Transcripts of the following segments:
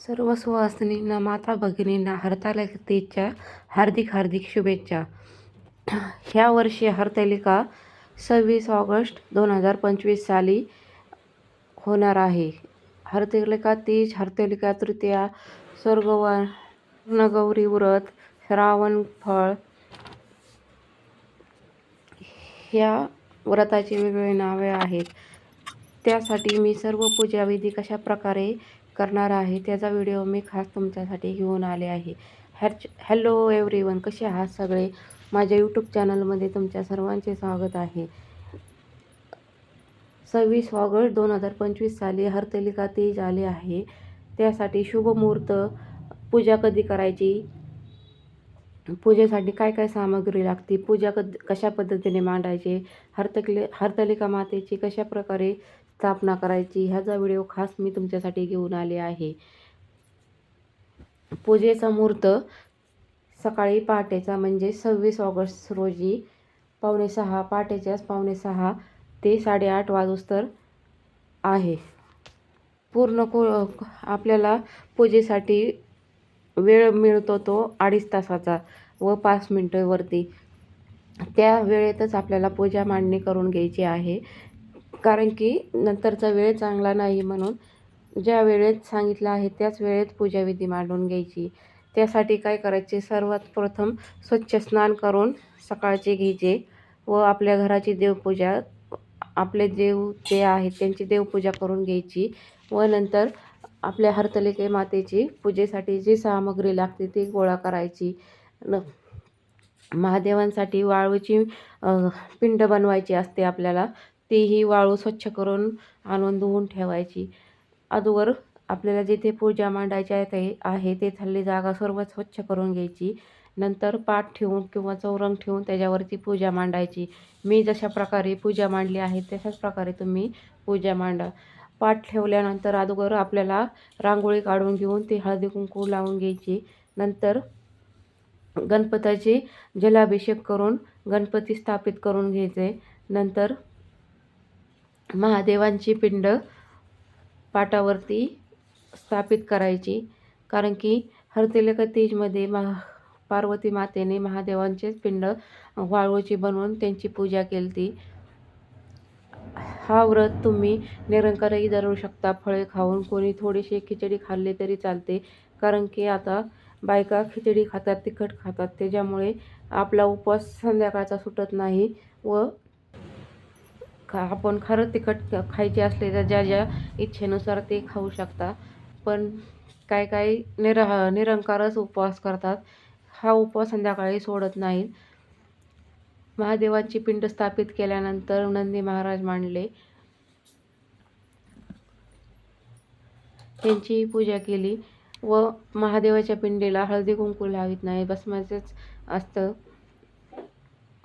सर्व सुवासिनींना माता भगिनींना हरतालिकेच्या हार्दिक हार्दिक शुभेच्छा. ह्या वर्षी हरतालिका सव्वीस ऑगस्ट दोन हजार पंचवीस साली होणार आहे. हरतालिका तीज हरतालिका तृतीया स्वर्गवन गौरी व्रत श्रावण फळ ह्या व्रताची वेगवेगळी नावे आहेत. त्यासाठी मी सर्व पूजाविधी कशा प्रकारे करणार आहे. त्याचा व्हिडिओ मी खास तुमच्यासाठी घेऊन आले आहे. हॅच हॅलो एव्हरीवन कसे आहात सगळे? माझ्या यूट्यूब चॅनलमध्ये तुमच्या सर्वांचे स्वागत आहे. सव्वीस ऑगस्ट दोन हजार पंचवीस साली हरतलिका तेज आले आहे. त्यासाठी शुभ मुहूर्त पूजा कधी करायची? पूजेसाठी काय काय सामग्री लागते? पूजा कद कशा पद्धतीने मांडायचे? हरतकले हरतलिका मातेची कशा प्रकारे स्थापना करायची. ह्याचा व्हिडिओ खास मी तुमच्यासाठी घेऊन आले आहे. पूजेचा मुहूर्त सकाळी पहाटेचा म्हणजे सव्वीस ऑगस्ट रोजी पावणे सहा पहाटेच्याच पावणे सहा ते साडेआठ वाजोस्तर आहे. पूर्ण को आपल्याला पूजेसाठी वेळ मिळतो तो अडीच तासाचा व पाच मिनटंवरती त्या वेळेतच आपल्याला पूजा मांडणी करून घ्यायची आहे. कारण की नंतरचा वेळ चांगला नाही म्हणून ज्या वेळेत सांगितलं आहे त्याच वेळेत पूजाविधी मांडून घ्यायची. त्यासाठी काय करायचे? सर्वात प्रथम स्वच्छ स्नान करून सकाळचे घ्यायचे व आपल्या घराची देवपूजा आपले देव जे आहेत त्यांची देवपूजा करून घ्यायची व नंतर आपल्या हरतलिके मातेची पूजेसाठी जी सामग्री लागते ती गोळा करायची. न महादेवांसाठी वाळूची पिंड बनवायची असते आपल्याला. तीही वाळू स्वच्छ करून आणून धुवून ठेवायची. अगोदर आपल्याला जिथे पूजा मांडायची आहे आहे ते थल्ली जागा सर्व स्वच्छ करून घ्यायची. नंतर पाठ ठेवून किंवा चौरंग ठेवून त्याच्यावरती पूजा मांडायची. मी जशा प्रकारे पूजा मांडली आहे तशाच प्रकारे तुम्ही पूजा मांडा. पाठ ठेवल्यानंतर अगोदर आपल्याला रांगोळी काढून घेऊन ती हळदी कुंकू लावून घ्यायची. नंतर गणपतीची जलाभिषेक करून गणपती स्थापित करून घ्यायचे. नंतर महादेवांची पिंड पाटावरती स्थापित करायची. कारण की हरतिलक तीजमध्ये महा पार्वती मातेने महादेवांचेच पिंड वाळूची बनवून त्यांची पूजा केली ती हा व्रत तुम्ही निरंकारही धरू शकता. फळे खाऊन कोणी थोडीशी खिचडी खाल्ली तरी चालते. कारण की आता बायका खिचडी खातात तिखट खातात. त्याच्यामुळे आपला उपवास संध्याकाळचा सुटत नाही व खा आपण खरं तिखट खायचे असले तर ज्या ज्या इच्छेनुसार ते खाऊ शकता. पण काय काय निरा निरंकारच उपवास करतात. हा उपवास संध्याकाळी सोडत नाहीत महादेवाची पिंड स्थापित केल्यानंतर नंदी महाराज मांडले. त्यांची पूजा केली व महादेवाच्या पिंडीला हळदी कुंकू लावित नाही. भस्माचंच असतं.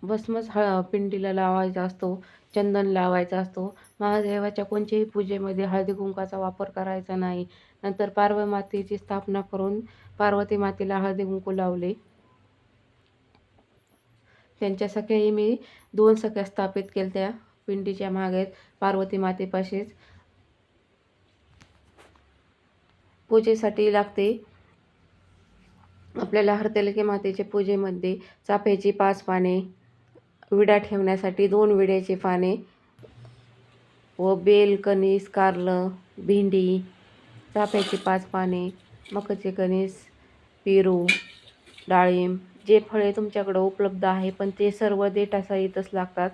भस्मच हळ पिंडीला लावायचा असतो चंदन लावायचा असतो. महादेवाच्या कोणत्याही पूजेमध्ये हळदी कुंकाचा वापर करायचा नाही. नंतर पार्वती मातेची स्थापना करून पार्वती मातेला हळदी कुंकू लावले. त्यांच्या सख्याही मी दोन सख्या स्थापित केल्या त्या पिंडीच्या मागे पार्वती मातेपाशीच पूजेसाठी लागते. आपल्याला हरतेलके मातेच्या पूजेमध्ये चाफ्याची पाच पाने विडा ठेवण्यासाठी दोन विड्याची पाने व बेल कणीस कारलं भेंडी चाफ्याची पाच पाने मकाचे कणीस पेरू डाळिंब जे फळे तुमच्याकडं उपलब्ध आहे पण ते सर्व देठासहितच लागतात.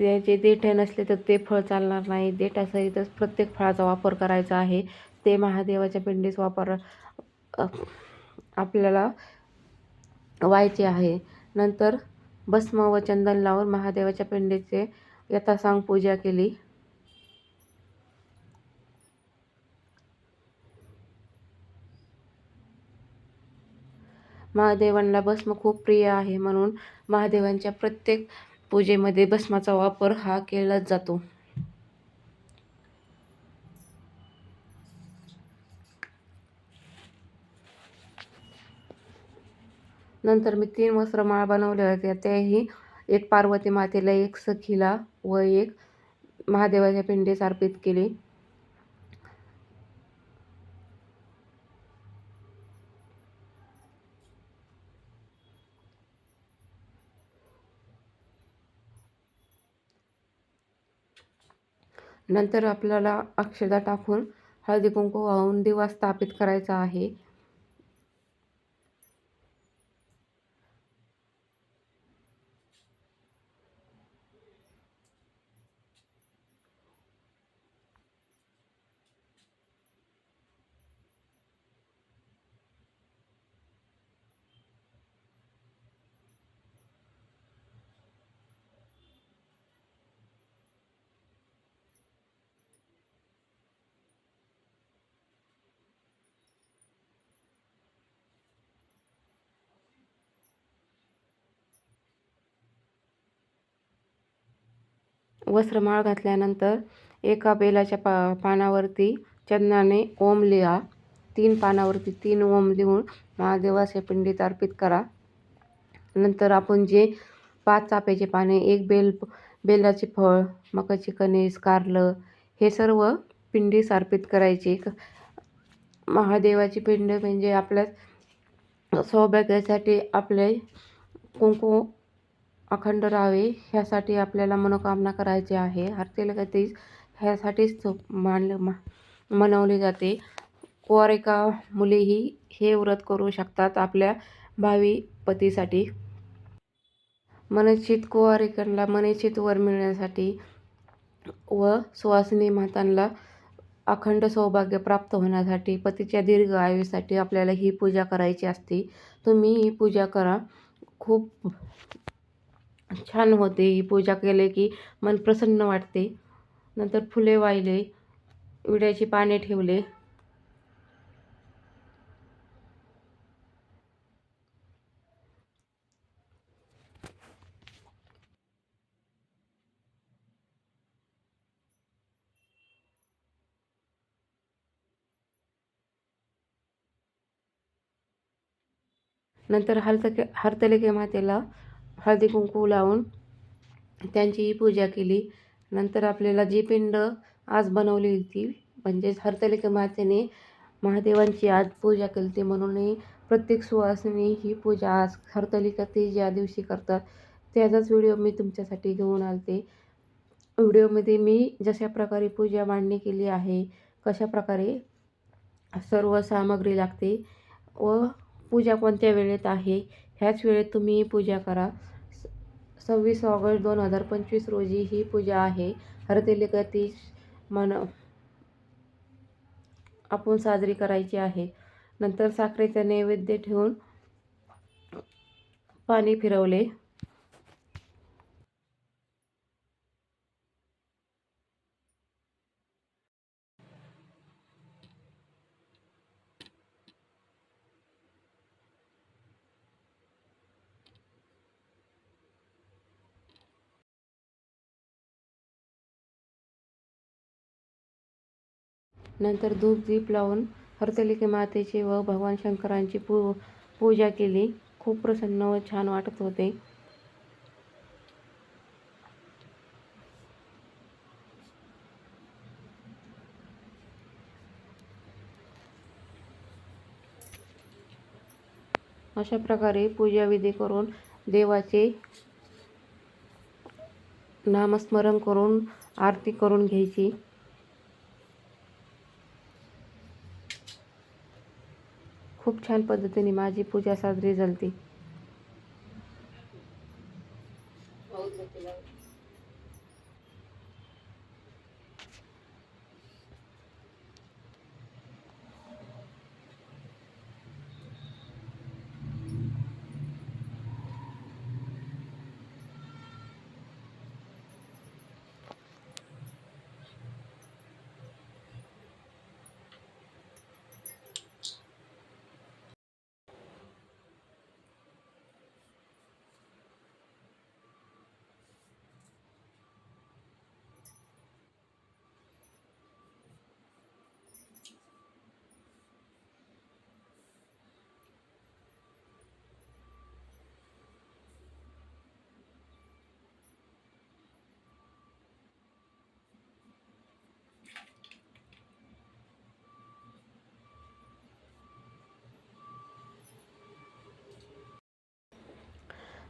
त्याचे देठे नसले तर ते फळ चालणार नाही. देठासहितच प्रत्येक फळाचा वापर करायचा आहे. ते महादेवाच्या पिंडीस वापर आपल्याला व्हायचे आहे. नंतर भस्म व चंदन लावून महादेवाच्या पिंडीचे यथासांग पूजा केली. महादेवांना भस्म खूप प्रिय आहे म्हणून महादेवांच्या प्रत्येक पूजेमध्ये भस्माचा वापर हा केलाच जातो. नंतर मी तीन वस्त्रमाळ बनवल्या होते त्याही एक पार्वती मातेला एक सखीला व एक महादेवाच्या पिंडीस अर्पित केली. नंतर आपल्याला अक्षदा टाकून हळदी कुंकू वाहून दिवा स्थापित करायचा आहे. वस्त्रमाळ घातल्यानंतर एका बेलाच्या पा पानावरती चंदनाने ओम लिहा. तीन पानावरती तीन ओम लिहून महादेवाच्या पिंडीत अर्पित करा. नंतर आपण जे पाच चाफ्याचे पाने एक बेल बेलाचे फळ मकाची कणीस कारलं हे सर्व पिंडीस अर्पित करायचे. महादेवाची पिंड म्हणजे आपल्या सौभाग्यासाठी आपले कुंकू अखंड राहावे ह्यासाठी आपल्याला मनोकामना करायची आहे. हरतेलगतीस ह्यासाठीच मानले मा जाते. कुवारिका मुलीही हे व्रत करू शकतात आपल्या भावी पतीसाठी. मनचित कुवारिकांना मनचित वर मिळण्यासाठी व सुवासिनी मातांना अखंड सौभाग्य प्राप्त होण्यासाठी पतीच्या दीर्घ आयुष्यासाठी आपल्याला ही पूजा करायची असते. तुम्ही ही पूजा करा. खूप छान होते ही पूजा केले की मन प्रसन्न वाटते. नंतर फुले वाहिले विड्याची पाने ठेवले. नंतर हरतके हरतलिके मातेला हळदी कुंकू लावून त्यांचीही पूजा केली. नंतर आपल्याला जी पिंड आज बनवली होती म्हणजेच हरतालिका मातेने महादेवांची आज पूजा केली होती म्हणूनही प्रत्येक सुवासिनी ही पूजा आज हरतालिका ते ज्या दिवशी करतात त्याचाच व्हिडिओ मी तुमच्यासाठी घेऊन आलते. व्हिडिओमध्ये मी जशा प्रकारे पूजा मांडणी केली आहे कशा प्रकारे सर्व सामग्री लागते व पूजा कोणत्या वेळेत आहे ह्याच वेळेत तुम्ही पूजा करा. सव्वीस ऑगस्ट दोन हजार पंचवीस रोजी ही पूजा आहे. हरतालिका ती मन आपण साजरी करायची आहे. नंतर साखरेचा नैवेद्य ठेवून पाणी फिरवले. नंतर धूप दीप लावून हरतलिके मातेची व भगवान शंकरांची पू पूजा केली. खूप प्रसन्न व छान वाटत होते. अशा प्रकारे पूजाविधी करून देवाचे नामस्मरण करून आरती करून घ्यायची. खूप छान पद्धतीने माझी पूजा साजरी झाली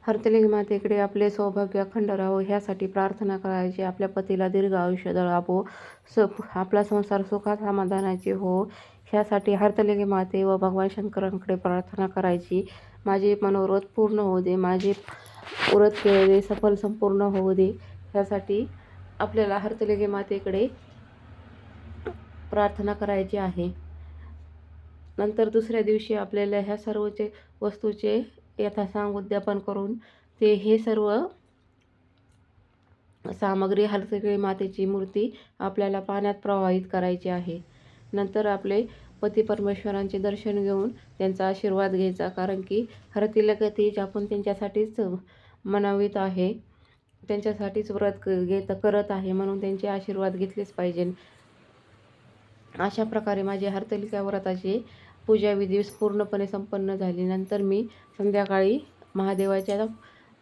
हरतलिंग मातेकडे आपले सौभाग्य अखंड राहो. ह्यासाठी प्रार्थना करायची. आपल्या पतीला दीर्घ आयुष्य दळावो स आपला संसार सुखात समाधानाचे हो. ह्यासाठी हरतलिंगी माते व भगवान शंकरांकडे प्रार्थना करायची. माझे मनोरथ पूर्ण होऊ दे. माझे व्रत केलेले सफल संपूर्ण होऊ दे. ह्यासाठी आपल्याला हरतलिंगी मातेकडे प्रार्थना करायची आहे. नंतर दुसऱ्या दिवशी आपल्याला ह्या सर्वचे वस्तूचे यथासांग उद्यापन करून ते हे सर्व सामग्री हरतलिंग मातेची मूर्ती आपल्याला पाण्यात प्रवाहित करायची आहे. नंतर आपले पती परमेश्वरांचे दर्शन घेऊन त्यांचा आशीर्वाद घ्यायचा कारण की हरतिलगतीच आपण त्यांच्यासाठीच मनावीत आहे. त्यांच्यासाठीच व्रत घेत करत आहे म्हणून त्यांचे आशीर्वाद घेतलेच पाहिजे. अशा प्रकारे माझे हरतलिका व्रताची पूजाविधी पूर्णपणे संपन्न झाली. नंतर मी संध्याकाळी महादेवाच्या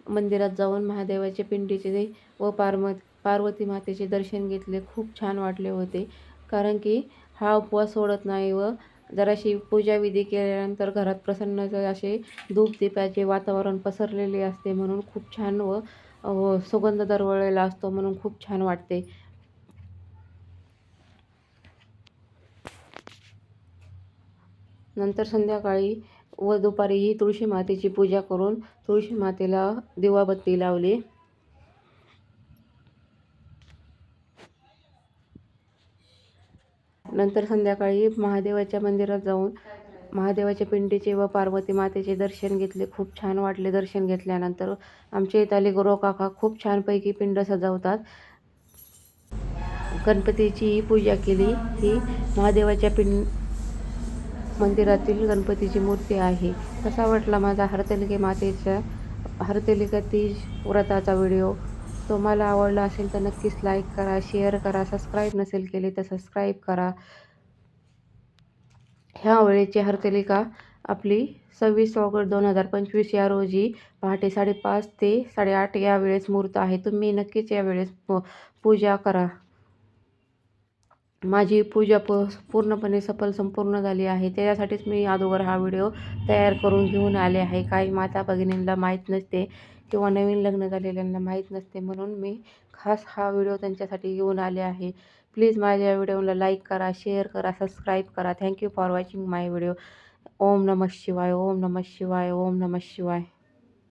मंदिरात जाऊन महादेवाचे पिंडीचे व पार्म पार्वती मातेचे दर्शन घेतले. खूप छान वाटले होते. कारण की हा उपवास सोडत नाही व जराशी पूजाविधी केल्यानंतर घरात प्रसन्न असे धूप दीपाचे वातावरण पसरलेले असते म्हणून खूप छान व व सुगंध दरवळलेला असतो म्हणून खूप छान वाटते. नंतर संध्याकाळी व दुपारीही तुळशी मातेची पूजा करून तुळशी मातेला दिवाबत्ती लावली. नंतर संध्याकाळी महादेवाच्या मंदिरात जाऊन महादेवाच्या पिंडीचे व पार्वती मातेचे दर्शन घेतले. खूप छान वाटले दर्शन घेतल्यानंतर. आमच्या इथले गुरव काका खूप छानपैकी पिंड सजवतात. गणपतीची पूजा केली. ही महादेवाच्या पिंड मंदिरातील गणपतीची मूर्ती आहे. कसा वाटला माझा हरतालिके मातेच्या हरतालिका तीज व्रताचा व्हिडिओ? तुम्हाला आवडला असेल तर नक्कीच लाईक करा शेअर करा सबस्क्राईब नसेल केले तर सबस्क्राईब करा. ह्या वेळेची हरतालिका आपली सव्वीस ऑगस्ट दोन हजार पंचवीस या रोजी पहाटे साडेपाच ते साडेआठ या वेळेस मुहूर्त आहे. तुम्ही नक्कीच या वेळेस पूजा करा. माझी पूजा प पूर्णपणे सफल संपूर्ण झाली आहे. त्याच्यासाठीच मी अगोदर हा व्हिडिओ तयार करून घेऊन आले आहे. काही माता भगिनींना माहीत नसते किंवा नवीन लग्न झालेल्यांना माहीत नसते म्हणून मी खास हा व्हिडिओ त्यांच्यासाठी घेऊन आले आहे. प्लीज माझ्या व्हिडिओला लाईक करा शेअर करा सबस्क्राईब करा. Thank you for watching my video. ओम नमः शिवाय ओम नमः शिवाय ओम नमः शिवाय.